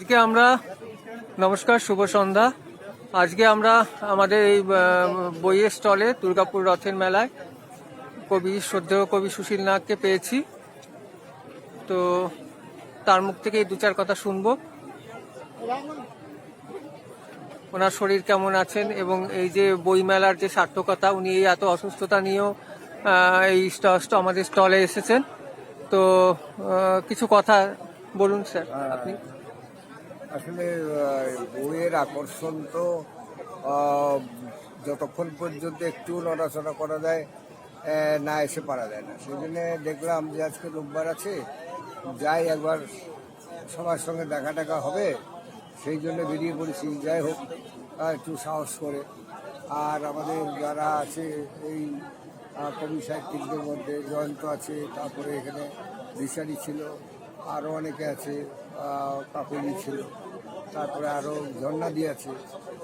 আজকে আমরা, নমস্কার, শুভ সন্ধ্যা। আজকে আমরা আমাদের এই বইয়ের স্টলে দুর্গাপুর রথের মেলায় কবি, শ্রদ্ধেয় কবি সুশীল নাগকে পেয়েছি। তো তার মুখ থেকে দু চার কথা শুনব। ওনার শরীর কেমন আছেন এবং এই যে বইমেলার যে সার্থকতা, উনি এই এত অসুস্থতা নিয়েও এই আমাদের স্টলে এসেছেন। তো কিছু কথা বলুন, স্যার, আপনি। আসলে বইয়ের আকর্ষণ তো যতক্ষণ পর্যন্ত একটু নড়াচড়া করা যায় না এসে পারা যায় না। সেই জন্য দেখলাম যে আজকে রোববার আছে, যাই একবার সবার সঙ্গে দেখা টাকা হবে, সেই জন্য বেরিয়ে পড়েছি। যাই হোক একটু সাহস করে। আর আমাদের যারা আছে, এই কবি সাহিত্যিকদের মধ্যে জয়ন্ত আছে, তারপরে এখানে দিশারি ছিল। আরও অনেকে আছে কাকুলি ছিল তারপরে আরও ঝর্ণাদি আছে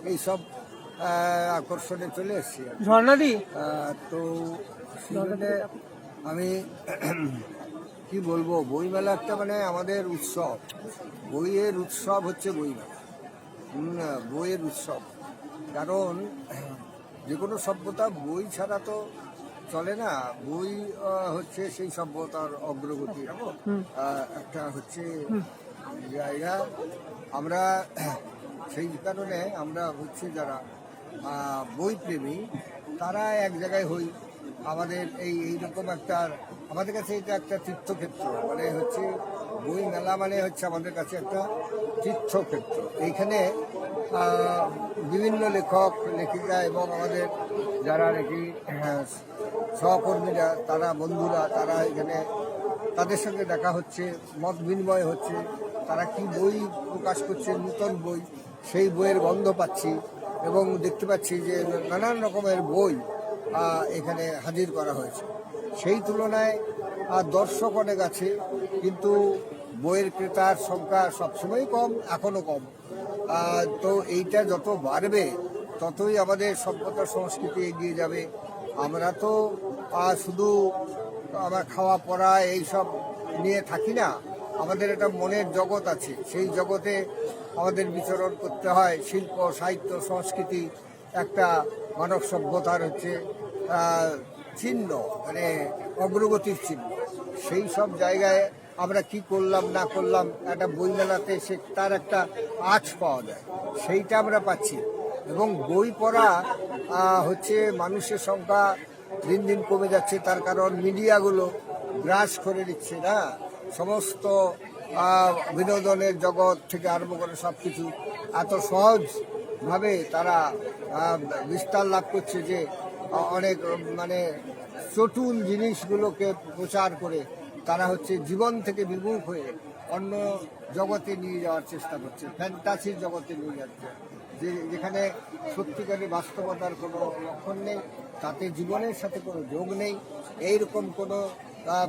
এইসব আকর্ষণে চলে এসছি। ঝর্ণাদি তো সেখানে আমি কি বলব বইমেলা একটা মানে আমাদের উৎসব। বইয়ের উৎসব হচ্ছে বইমেলা। হুম, বইয়ের উৎসব। কারণ যে কোনো সভ্যতা বই ছাড়া তো চলে না বই হচ্ছে সেই সভ্যতার অগ্রগতি। একটা হচ্ছে জায়গা। আমরা সেই কারণে আমরা হচ্ছে যারা বই প্রেমী তারা এক জায়গায় হই। আমাদের এই এইরকম একটা আমাদের কাছে এটা একটা তীর্থক্ষেত্র। মানে হচ্ছে বই মেলা মানে হচ্ছে আমাদের কাছে একটা তীর্থক্ষেত্র। এইখানে বিভিন্ন লেখক লেখিকা এবং আমাদের যারা নাকি আহ, সহকর্মীরা, তারা বন্ধুরা, তারা এখানে তাদের সঙ্গে দেখা হচ্ছে, মত বিনিময় হচ্ছে, তারা কি বই প্রকাশ করছে, নূতন বই, সেই বইয়ের গন্ধ পাচ্ছি এবং দেখতে পাচ্ছি যে নানান রকমের বই এখানে হাজির করা হয়েছে। সেই তুলনায় দর্শক অনেক আছে, কিন্তু বইয়ের ক্রেতার সংখ্যা সবসময় কম, এখনও কম। তো এইটা যত বাড়বে, ততই আমাদের সভ্যতা সংস্কৃতি এগিয়ে যাবে। আমরা তো শুধু আমার খাওয়া পড়া এইসব নিয়ে থাকি না, আমাদের একটা মনের জগৎ আছে। সেই জগতে আমাদের বিচরণ করতে হয়, শিল্প, সাহিত্য, সংস্কৃতি, একটা মানব সভ্যতার হচ্ছে চিহ্ন মানে অগ্রগতির চিহ্ন। সেই সব জায়গায় আমরা কি করলাম, না করলাম, একটা বই বইমেলাতে সে তার একটা আঁচ পাওয়া যায়। সেইটা আমরা পাচ্ছি। এবং বই পড়া হচ্ছে মানুষের সংখ্যা দিন দিন কমে যাচ্ছে, তার কারণ মিডিয়াগুলো গ্রাস করে দিচ্ছে না। সমস্ত বিনোদনের জগৎ থেকে আরম্ভ করে সব কিছু এত সহজভাবে তারা বিস্তার লাভ করছে যে অনেক মানে চটুল জিনিসগুলোকে প্রচার করে তারা হচ্ছে জীবন থেকে বিমুখ হয়ে অন্য জগতে নিয়ে যাওয়ার চেষ্টা করছে, ফ্যান্টাসির জগতে নিয়ে যাচ্ছে। যে যেখানে সত্যিকারের বাস্তবতার কোনো লক্ষণ নেই, তাতে জীবনের সাথে কোনো যোগ নেই, এইরকম কোনো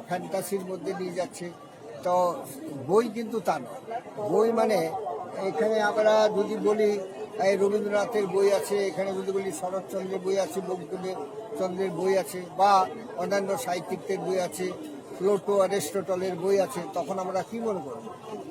ফ্যান্টাসির মধ্যে নিয়ে যাচ্ছে। তো বই কিন্তু তা নয়। বই মানে এখানে আমরা যদি বলি, এই রবীন্দ্রনাথের বই আছে, এখানে যদি বলি শরৎচন্দ্রের বই আছে বঙ্কিমের চন্দ্রের বই আছে, বা অন্যান্য সাহিত্যিকদের বই আছে, প্লোটো, অ্যারিস্টটলের বই আছে, তখন আমরা কি মনে করব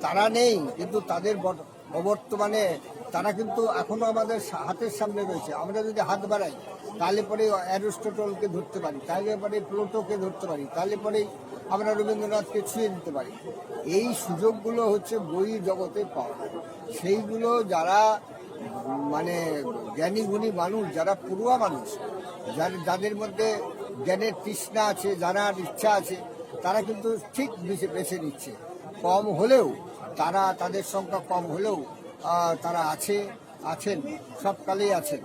তারা নেই, কিন্তু তাদের বর্ত- অবর্তমানে তারা কিন্তু এখনও আমাদের হাতের সামনে রয়েছে। আমরা যদি হাত বাড়াই, তাহলে পরে অ্যারিস্টটলকে ধরতে পারি, তাহলে পরে প্লোটোকে ধরতে পারি, তাহলে পরে আমরা রবীন্দ্রনাথকে ছুঁয়ে নিতে পারি। এই সুযোগগুলো হচ্ছে বই জগতে পাওয়া। সেইগুলো যারা মানে জ্ঞানী গুণী মানুষ, যারা পড়ুয়া মানুষ, যার- যাদের মধ্যে জ্ঞানের তৃষ্ণা আছে, জানার ইচ্ছা আছে, তারা কিন্তু ঠিক বেছে নিচ্ছে। কম হলেও, তারা, তাদের সংখ্যা কম হলেও তারা আছে, আছেন, সবকালেই আছেন।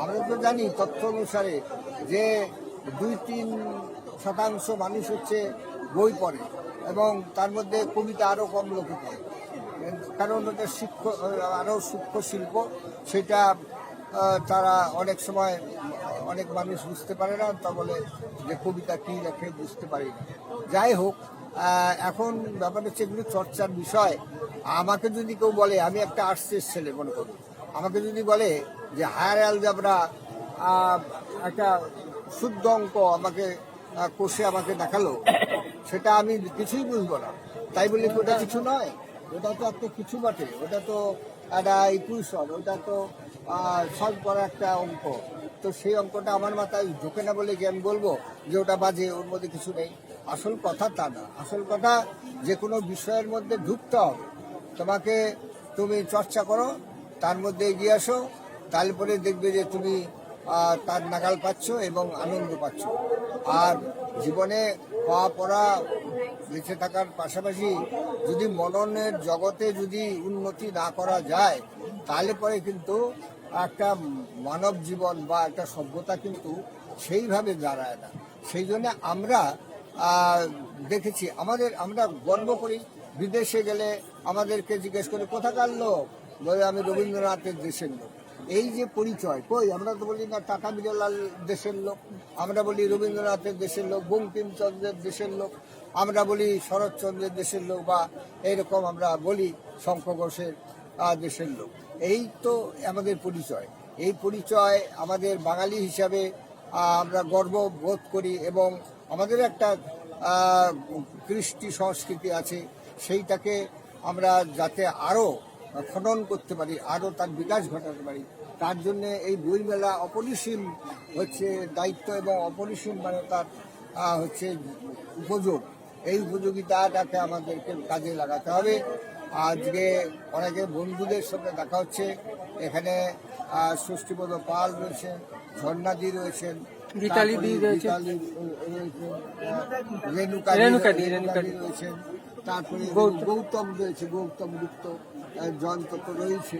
আমরা তো জানি তথ্য অনুসারে যে দুই তিন শতাংশ মানুষ হচ্ছে বই পড়ে এবং তার মধ্যে কবিতা আরও কম লোকে পড়ে। কারণ ওটা শিক্ষ, আরও সূক্ষ্ম শিল্প, সেটা তারা অনেক সময় অনেক মানুষ বুঝতে পারে না, তা বলে যে কবিতা কী লেখে বুঝতে পারি না। যাই হোক এখন ব্যাপার হচ্ছে এগুলো চর্চার বিষয়। আমাকে যদি কেউ বলে, আমি একটা আর্টসের ছেলে মনে করি। আমাকে যদি বলে যে, হায়ার অ্যালজাবরা একটা শুদ্ধ অঙ্ক আমাকে কষে আমাকে দেখাল, সেটা আমি কিছুই বুঝব না। তাই বলে ওটা কিছু নয়? ওটা তো একটা কিছু বটে। ওটা তো একটা ইকুয়েশন, ওটা তো সলভ করা একটা অঙ্ক। তো সেই অঙ্কটা আমার মাথায় ঢোকে না বলে কি আমি বলব যে, ওটা বাজে, ওর মধ্যে কিছু নেই। আসল কথা তা না। আসল কথা, যে কোনো বিষয়ের মধ্যে ঢুকতে হবে। তোমাকে তুমি চর্চা করো, তার মধ্যে এগিয়ে আসো তারপরে দেখবে যে তুমি তার নাগাল পাচ্ছ এবং আনন্দ পাচ্ছ। আর জীবনে পাওয়া পড়া, বেঁচে থাকার পাশাপাশি যদি মননের জগতে যদি উন্নতি না করা যায়, তাহলে পরে কিন্তু একটা মানব জীবন বা একটা সভ্যতা কিন্তু সেইভাবে দাঁড়ায় না। সেই জন্য আমরা দেখেছি, আমাদের, আমরা গর্ব করি, বিদেশে গেলে আমাদেরকে জিজ্ঞেস করে, কোথাকার লোক? বলে, আমি রবীন্দ্রনাথের দেশের লোক। এই যে পরিচয়, কই? আমরা তো বলি, না টাকা বিরলাল দেশের লোক। আমরা বলি, রবীন্দ্রনাথের দেশের লোক। বঙ্কিমচন্দ্রের দেশের লোক। আমরা বলি, শরৎচন্দ্রের দেশের লোক। বা এইরকম আমরা বলি, শঙ্খ ঘোষের দেশের লোক। এই তো আমাদের পরিচয়। এই পরিচয় আমাদের বাঙালি হিসাবে আমরা গর্ব বোধ করি এবং আমাদের একটা কৃষ্টি সংস্কৃতি আছে, সেইটাকে আমরা যাতে আরও খনন করতে পারি, আরও তার বিকাশ ঘটাতে পারি, তার জন্যে এই বইমেলা অপরিসীম হচ্ছে দায়িত্ব এবং অপরিসীম মানে তার হচ্ছে উপযোগ। এই উপযোগিতাটাকে আমাদেরকে কাজে লাগাতে হবে। আজকে অনেকে বন্ধুদের সঙ্গে দেখা হচ্ছে, এখানে ষষ্ঠীপদ পাল রয়েছেন ঝর্ণাদি রয়েছেন গীতালি দি তারপরে রয়েছেন। রয়েছেন তারপরে গৌতম। রয়েছে গৌতম গুপ্ত জয়ন্ত তো রয়েছে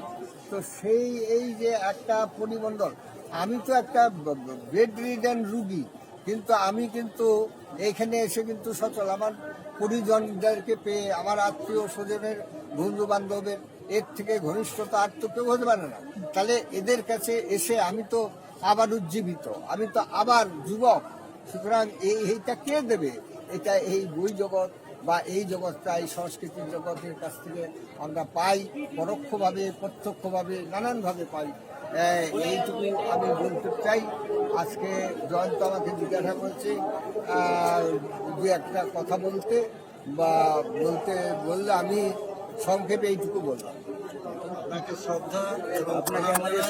তো সেই এই যে একটা পরিমণ্ডল আমি তো একটা বেড রিডেন রুগী কিন্তু আমি কিন্তু এখানে এসে কিন্তু সচল আমার পরিজনদেরকে পেয়ে আমার আত্মীয় স্বজনের বন্ধু বান্ধবের এর থেকে ঘনিষ্ঠতা আর তো কেউ হতে পারে না তাহলে এদের কাছে এসে আমি তো আবার উজ্জীবিত। আমি তো আবার যুবক। সুতরাং এই এইটা কে দেবে? এটা এই বই জগৎ বা এই জগৎটা এই সংস্কৃতির জগতের কাছ থেকে আমরা পাই পরোক্ষভাবে প্রত্যক্ষভাবে নানানভাবে পাই। এইটুকু আমি বলতে চাই। আজকে জয়ন্ত আমাকে জিজ্ঞাসা করছে দু একটা কথা বলতে বা বলতে বললে আমি সংক্ষেপে এইটুকু বললাম। আপনাকে শ্রদ্ধা এবং আপনাকে আমাদের